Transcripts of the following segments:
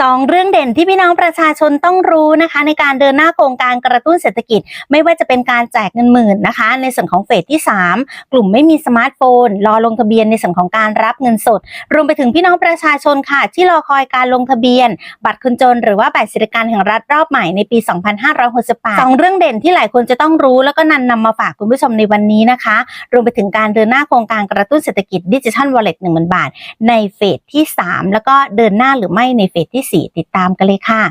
สองเรื่องเด่นที่พี่น้องประชาชนต้องรู้นะคะ ในการเดินหน้าโครงการกระตุ้นเศรษฐกิจ ไม่ว่าจะเป็นการแจกเงินหมื่นนะคะ ในส่วนของเฟสที่ 3 กลุ่มไม่มีสมาร์ทโฟน รอลงทะเบียนในส่วนของการรับเงินสด รวมไปถึงพี่น้องประชาชนค่ะ ที่รอคอยการลงทะเบียน บัตรคนจน หรือว่าบัตรสวัสดิการแห่งรัฐรอบใหม่ในปี 2568สองเรื่องเด่นที่หลายคนจะต้องรู้แล้วก็นันนำมาฝากคุณผู้ชมในวันนี้นะคะ รวมไปถึงการเดินหน้าโครงการกระตุ้นเศรษฐกิจดิจิทัลวอลเล็ตหนึ่งหมื่นบาท ในเฟสที่ 3 แล้วก็เดินหน้าหรือไม่ในเฟสที่ 4 ติดตามกันเลยค่ะ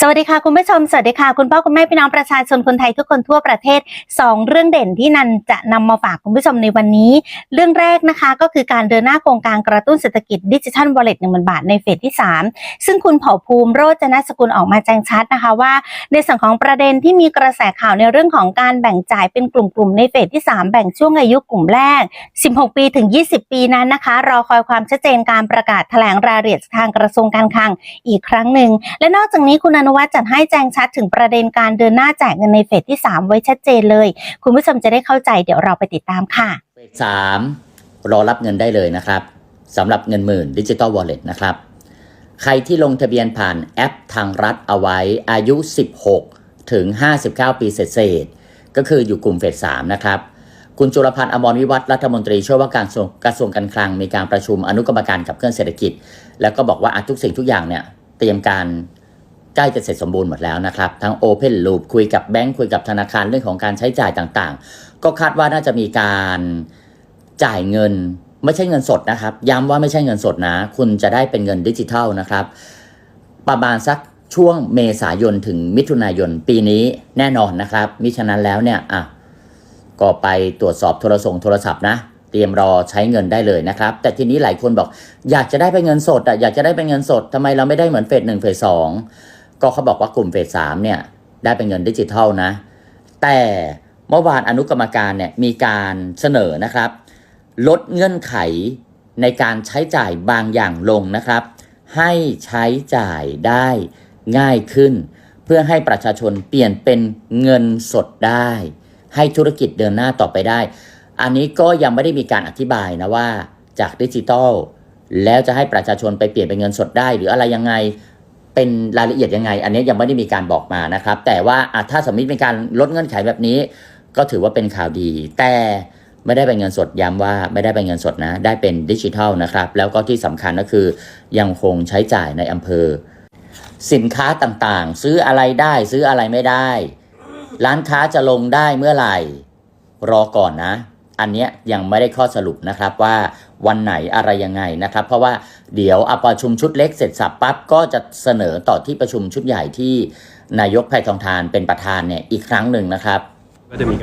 สวัสดีค่ะคุณผู้ชม สวัสดีค่ะ คุณพ่อคุณแม่พี่น้องประชาชนคนไทยทุกคนทั่วประเทศ 2 เรื่องเด่นที่นันจะนำมาฝากคุณผู้ชมในวันนี้ เรื่องแรกนะคะก็คือการเดินหน้าโครงการกระตุ้นเศรษฐกิจดิจิทัลวอลเล็ตหนึ่งหมื่นบาทในเฟสที่ 3 ซึ่งคุณเผ่าภูมิโรจนสกุลออกมาแจ้งชัดนะคะว่า ในส่วนของประเด็นที่มีกระแสข่าวในเรื่องของการแบ่งจ่ายเป็นกลุ่มๆในเฟสที่ 3 แบ่งช่วงอายุกลุ่มแรก 16 ปีถึง 20 ปีนั้นนะคะ รอคอยความชัดเจนการประกาศแถลงรายละเอียดทางกระทรวงการคลังอีกครั้งหนึ่ง และนอกจากนี้คุณอนุวัฒน์จัดให้แจ้งชัดถึงประเด็นการเดินหน้าแจกเงินในเฟสที่ 3 ไว้ชัดเจนเลย คุณผู้ชมจะได้เข้าใจเดี๋ยวเราไปติดตามค่ะเฟสสามรอรับเงินได้เลยนะครับสำหรับเงินหมื่นดิจิ t a ลวอลเล็ตนะครับใครที่ลงทะเบียนผ่านแอปทางรัฐเอาไว้อายุ 16 ถึง 59 ปีเศษก็คืออยู่กลุ่มเฟสสามนะครับ คุณจุลพันธ์อมรวิวัฒรัฐมนตรีช่วยว่าการกระทรวงการคลังมีการประชุมอนุกรรมการขับเคลื่อนเศรษฐกิจ แล้วก็บอกว่าทุกสิ่งทุกอย่างเนี่ยเตรียมการใกล้จะเสร็จสมบูรณ์หมดแล้วนะครับ ทั้ง Open Loop คุยกับแบงก์คุยกับธนาคารเรื่องของการใช้จ่ายต่างๆ ก็คาดว่าน่าจะมีการจ่ายเงินไม่ใช่เงินสดนะครับ ย้ำว่าไม่ใช่เงินสดนะ คุณจะได้เป็นเงินดิจิทัลนะครับ ประมาณสักช่วงเมษายนถึงมิถุนายนปีนี้แน่นอนนะครับมิฉะนั้นแล้วเนี่ยอะ ก็ไปตรวจสอบโทรศัพท์โทรศัพท์นะ เตรียมรอใช้เงินได้เลยนะครับ แต่ทีนี้หลายคนบอก อยากจะได้เป็นเงินสดอะอยากจะได้เป็นเงินสดทำไมเราไม่ได้เหมือนเฟสหนึ่งเฟสสองก็เขาบอกว่ากลุ่มเฟสสามเนี่ยได้เป็นเงินดิจิทัลนะ แต่เมื่อวานอนุกรรมการเนี่ยมีการเสนอนะครับ ลดเงื่อนไขในการใช้จ่ายบางอย่างลงนะครับ ให้ใช้จ่ายได้ง่ายขึ้น เพื่อให้ประชาชนเปลี่ยนเป็นเงินสดได้ ให้ธุรกิจเดินหน้าต่อไปได้ อันนี้ก็ยังไม่ได้มีการอธิบายนะว่าจากดิจิตอลแล้วจะให้ประชาชนไปเปลี่ยนเป็นเงินสดได้ หรืออะไรยังไงเป็นรายละเอียดยังไง อันนี้ยังไม่ได้มีการบอกมานะครับ แต่ว่าถ้าสมมติมีการลดเงื่อนไขแบบนี้ ก็ถือว่าเป็นข่าวดี แต่ไม่ได้เป็นเงินสดย้ำว่าไม่ได้เป็นเงินสดนะ ได้เป็นดิจิทัลนะครับ แล้วก็ที่สำคัญก็คือยังคงใช้จ่ายในอำเภอ สินค้าต่างๆ ซื้ออะไรได้ซื้ออะไรไม่ได้ ร้านค้าจะลงได้เมื่อไหร่ รอก่อนนะ อันเนี้ยยังไม่ได้ข้อสรุปนะครับว่าวันไหนอะไรยังไงนะครับ เพราะว่าเดี๋ยวอประชุมชุดเล็กเสร็จสับปั๊บก็จะเสนอต่อที่ประชุมชุดใหญ่ที่นายกไพทองทานเป็นประธานเนี่ยอีกครั้งหนึ่งนะครับ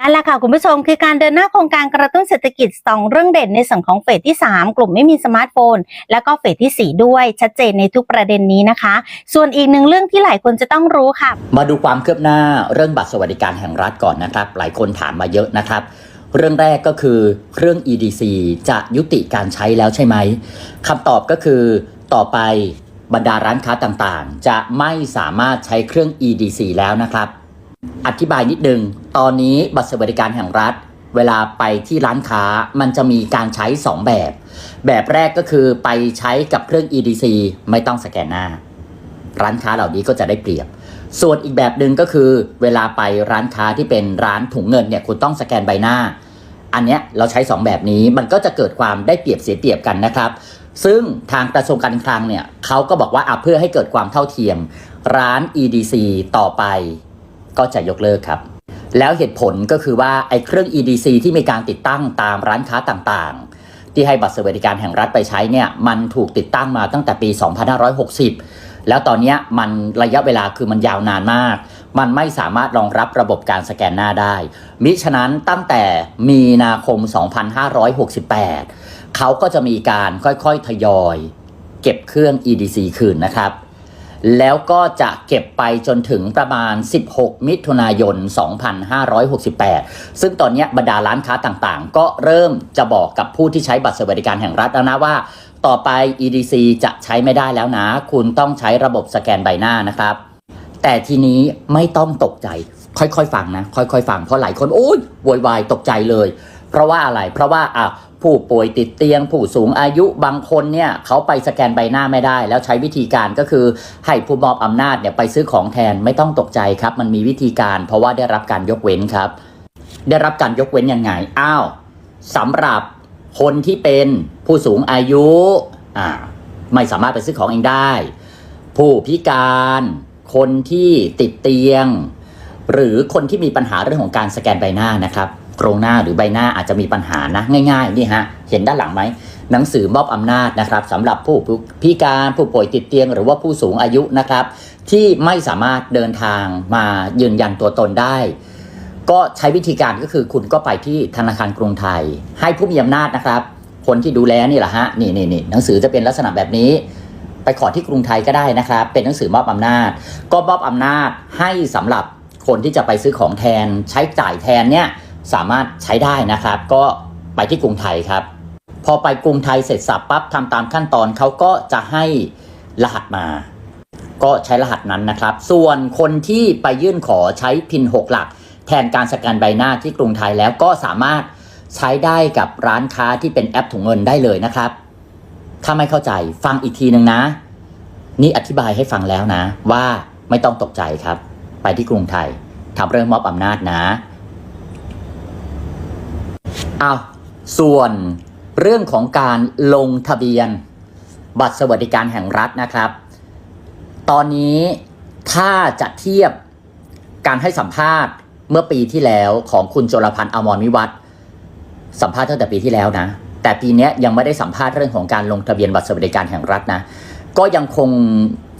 นั่นแหละค่ะคุณผู้ชมคือการเดินหน้าโครงการกระตุ้นเศรษฐกิจ 2 เรื่องเด่นในส่วนของเฟสที่ 3 กลุ่มไม่มีสมาร์ทโฟน แล้วก็เฟสที่ 4 ด้วยชัดเจนในทุกประเด็นนี้นะคะ ส่วนอีกหนึ่งเรื่องที่หลายคนจะต้องรู้ค่ะ มาดูความคืบหน้าเรื่องบัตรสวัสดิการแห่งรัฐก่อนนะครับ หลายคนถามมาเยอะนะครับ เรื่องแรกก็คือเครื่อง EDC จะยุติการใช้แล้วใช่ไหมคำตอบก็คือต่อไปบรรดาร้านค้าต่างๆ จะไม่สามารถใช้เครื่อง EDC แล้วนะครับ อธิบายนิดนึง ตอนนี้บัตรสวัสดิการแห่งรัฐ เวลาไปที่ร้านค้ามันจะมีการใช้ 2 แบบ แบบแรกก็คือไปใช้กับเครื่อง EDC ไม่ต้องสแกนหน้า ร้านค้าเหล่านี้ก็จะได้เปรียบ ส่วนอีกแบบหนึ่งก็คือ เวลาไปร้านค้าที่เป็นร้านถุงเงินเนี่ยคุณต้องสแกนใบหน้า อันเนี้ยเราใช้ 2 แบบนี้มันก็จะเกิดความได้เปรียบเสียเปรียบกันนะครับ ซึ่งทางกระทรวงการคลังเนี่ยเขาก็บอกว่าอะเพื่อให้เกิดความเท่าเทียม ร้าน EDC ต่อไป ก็จะยกเลิกครับ แล้วเหตุผลก็คือว่าไอ้เครื่อง EDC ที่มีการติดตั้งตามร้านค้าต่างๆ ที่ให้บัตรสวัสดิการแห่งรัฐไปใช้เนี่ยมันถูกติดตั้งมาตั้งแต่ปี 2560 แล้วตอนนี้มันระยะเวลาคือมันยาวนานมาก มันไม่สามารถรองรับระบบการสแกนหน้าได้ มิฉะนั้นตั้งแต่มีนาคม 2568 เขาก็จะมีการค่อยๆทยอย เก็บเครื่อง EDC คืนนะครับ แล้วก็จะเก็บไปจนถึงประมาณ 16 มิถุนายน 2568 ซึ่งตอนนี้บรรดาร้านค้าต่างๆ ก็เริ่มจะบอกกับผู้ที่ใช้บัตรสวัสดิการแห่งรัฐแล้วนะว่าต่อไป EDC จะใช้ไม่ได้แล้วนะ คุณต้องใช้ระบบสแกนใบหน้านะครับ แต่ทีนี้ไม่ต้องตกใจ ค่อยๆ ฟังนะ ค่อยๆ ฟัง เพราะหลายคน โอ๊ยโวยวายตกใจเลย เพราะว่าอะไร เพราะว่าอะ ผู้ป่วยติดเตียง ผู้สูงอายุบางคนเนี่ยเขาไปสแกนใบหน้าไม่ได้ แล้วใช้วิธีการก็คือให้ผู้มอบอำนาจเนี่ยไปซื้อของแทนไม่ต้องตกใจครับ มันมีวิธีการเพราะว่าได้รับการยกเว้นครับ ได้รับการยกเว้นยังไงอ้าวสำหรับคนที่เป็นผู้สูงอายุอ่าไม่สามารถไปซื้อของเองได้ ผู้พิการคนที่ติดเตียง หรือคนที่มีปัญหาเรื่องของการสแกนใบหน้านะครับ โครงหน้าหรือใบหน้าอาจจะมีปัญหานะง่ายๆนี่ฮะเห็นด้านหลังไหมหนังสือมอบอำนาจนะครับสำหรับผู้พิการผู้ป่วยติดเตียง หรือว่าผู้สูงอายุนะครับ ที่ไม่สามารถเดินทางมายืนยันตัวตนได้ ก็ใช้วิธีการก็คือคุณก็ไปที่ธนาคารกรุงไทย ให้ผู้มีอำนาจนะครับ คนที่ดูแลนี่แหละฮะนี่นี่นี่หนังสือจะเป็นลักษณะแบบนี้ ไปขอที่กรุงไทยก็ได้นะครับ เป็นหนังสือมอบอำนาจ ก็มอบอำนาจให้สำหรับคนที่จะไปซื้อของแทนใช้จ่ายแทนเนี่ย สามารถใช้ได้นะครับ ก็ไปที่กรุงไทยครับ พอไปกรุงไทยเสร็จสับปั๊บทำตามขั้นตอนเขาก็จะให้รหัสมา ก็ใช้รหัสนั้นนะครับ ส่วนคนที่ไปยื่นขอใช้พิน 6 หลัก แทนการสแกนใบหน้าที่กรุงไทยแล้วก็สามารถใช้ได้กับร้านค้าที่เป็นแอปถุงเงินได้เลยนะครับ ถ้าไม่เข้าใจฟังอีกทีหนึ่งนะ นี่อธิบายให้ฟังแล้วนะ ว่าไม่ต้องตกใจครับ ไปที่กรุงไทยทำเรื่องมอบอำนาจนะ เอาวส่วนเรื่องของการลงทะเบียน บัตรสวัสดิการแห่งรัฐนะครับ ตอนนี้ถ้าจะเทียบการให้สัมภาษณ์เมื่อปีที่แล้วของคุณจรพันธ์อมรวิวัฒน์สัมภาษณ์ตั้งแต่ปีที่แล้วนะ แต่ปีนี้ยังไม่ได้สัมภาษณ์เรื่องของการลงทะเบียนบัตรสวัสดิการแห่งรัฐนะ ก็ยังคง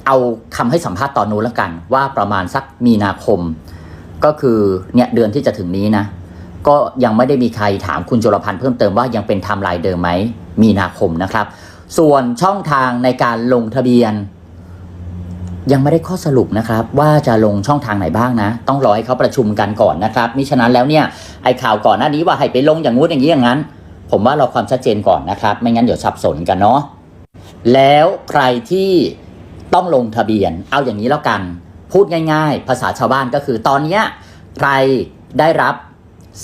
เอาคำให้สัมภาษณ์ตอนนู้นแล้วกัน ว่าประมาณสักมีนาคม ก็คือเนี่ยเดือนที่จะถึงนี้นะ ก็ยังไม่ได้มีใครถามคุณจุลพันธ์เพิ่มเติมว่ายังเป็นไทม์ไลน์เดิมไหมมีนาคมนะครับ ส่วนช่องทางในการลงทะเบียน ยังไม่ได้ข้อสรุปนะครับ ว่าจะลงช่องทางไหนบ้างนะ ต้องรอให้เขาประชุมกันก่อนนะครับมิฉะนั้นแล้วเนี่ยไอ้ข่าวก่อนหน้านี้ว่าให้ไปลงอย่างงู้นอย่างนี้อย่างนั้น ผมว่าราความชัดเจนก่อนนะครับ ไม่งั้นเดี๋ยวสับสนกันเนาะแล้วใครที่ต้องลงทะเบียน เอาอย่างนี้แล้วกัน พูดง่าย ๆ ภาษาชาวบ้านก็คือตอนเนี้ใครได้รับ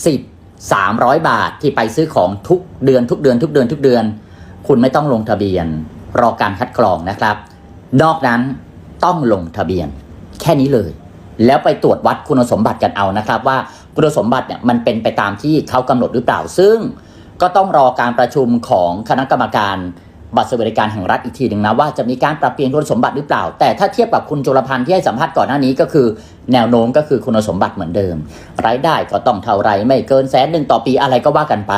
สิทธิ์300 บาทที่ไปซื้อของทุกเดือนทุกเดือนทุกเดือนทุกเดือน คุณไม่ต้องลงทะเบียน รอการคัดกรองนะครับ นอกนั้นต้องลงทะเบียน แค่นี้เลย แล้วไปตรวจวัดคุณสมบัติกันเอานะครับ ว่าคุณสมบัติเนี่ยมันเป็นไปตามที่เขากำหนดหรือเปล่าซึ่ง ก็ต้องรอการประชุมของคณะกรรมการ บัตรสวัสดิการแห่งรัฐอีกทีหนึ่งนะว่าจะมีการปรับเปลี่ยนคุณสมบัติหรือเปล่า แต่ถ้าเทียบกับคุณจุลพันธ์ที่ให้สัมภาษณ์ก่อนหน้านี้ก็คือ แนวโน้มก็คือคุณสมบัติเหมือนเดิม รายได้ก็ต้องเท่าไรไม่เกินแสนหนึ่งต่อปีอะไรก็ว่ากันไป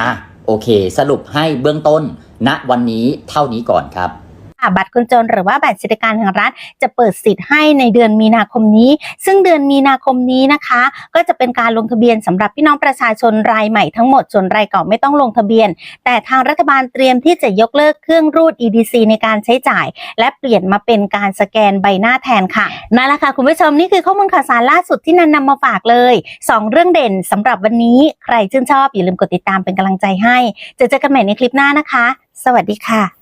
อะโอเค สรุปให้เบื้องต้นณวันนี้เท่านี้ก่อนครับ ค่ะบัตรคนจนหรือว่าบัตรสวัสดิการแห่งรัฐ จะเปิดสิทธิ์ให้ในเดือนมีนาคมนี้ ซึ่งเดือนมีนาคมนี้นะคะ ก็จะเป็นการลงทะเบียนสำหรับพี่น้องประชาชนรายใหม่ทั้งหมดส่วนรายเก่าไม่ต้องลงทะเบียน แต่ทางรัฐบาลเตรียมที่จะยกเลิกเครื่องรูด EDC ในการใช้จ่าย และเปลี่ยนมาเป็นการสแกนใบหน้าแทนค่ะนั่นแหละค่ะคุณผู้ชมนี่คือข้อมูลข่าวสารล่าสุดที่นันนำมาฝากเลยสองเรื่องเด่นสำหรับวันนี้ใครชื่นชอบอย่าลืมกดติดตามเป็นกำลังใจให้จอเจอกันใหม่ในคลิปหน้านะคะ สวัสดีค่ะ